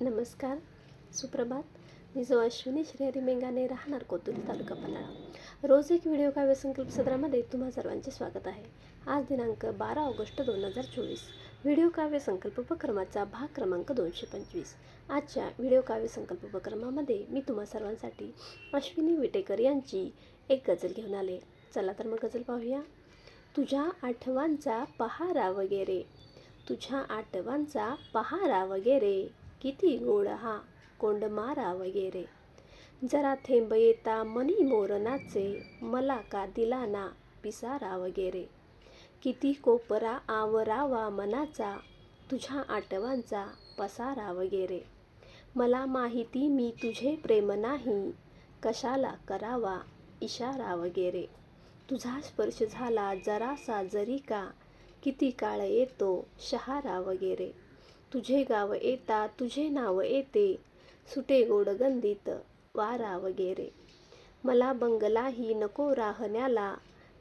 नमस्कार सुप्रभात. मी जो अश्विनी श्रीहरी मेंगाने राहणार कोतुली तालुका पन्हाळा. रोज एक व्हिडिओ काव्य संकल्प सत्रामध्ये तुम्हा सर्वांचे स्वागत आहे. आज दिनांक बारा ऑगस्ट दोन हजार चोवीस. व्हिडिओ काव्य संकल्प उपक्रमाचा भाग क्रमांक दोनशे पंचवीस. आजच्या व्हिडिओ काव्य संकल्प उपक्रमामध्ये मी तुम्हा सर्वांसाठी अश्विनी विटेकर यांची एक गजल घेऊन आले. चला तर मग गजल पाहूया. तुझ्या आठवांचा पहारा वगैरे. तुझ्या आठवांचा पहारा वगैरे. किती गोड हा कोंडमारा वगैरे. जरा थेंब येता मनी मोरनाचे मला का दिला ना पिसारा वगैरे. किती कोपरा आवरावा मनाचा तुझ्या आठवांचा पसारा वगैरे. मला माहिती मी तुझे प्रेम नाही कशाला करावा इशारा वगैरे. तुझा स्पर्श झाला जरासा जरी का किती काळ येतो शहारा वगैरे. तुझे गाव येता तुझे नाव येते. सुटे गोड गंदित वारा वगैरे. मला बंगलाही नको राहण्याला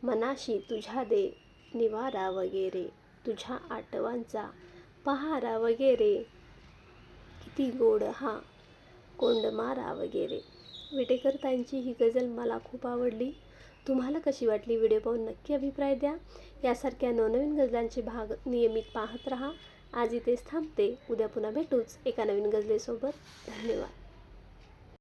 मनाशी तुझ्या दे निवारा वगैरे. तुझ्या आठवांचा पहारा वगैरे. किती गोड हा कोंडमारा वगैरे. विटेकर ताईंची ही गझल मला खूप आवडली. तुम्हाला कशी वाटली? व्हिडिओ पाहून नक्की अभिप्राय द्या. यासारख्या नवनवीन गजलांचे भाग नियमित पाहत राहा. आज इथेच थांबते. उद्या पुन्हा भेटूच एका नवीन गजलेसोबत धन्यवाद.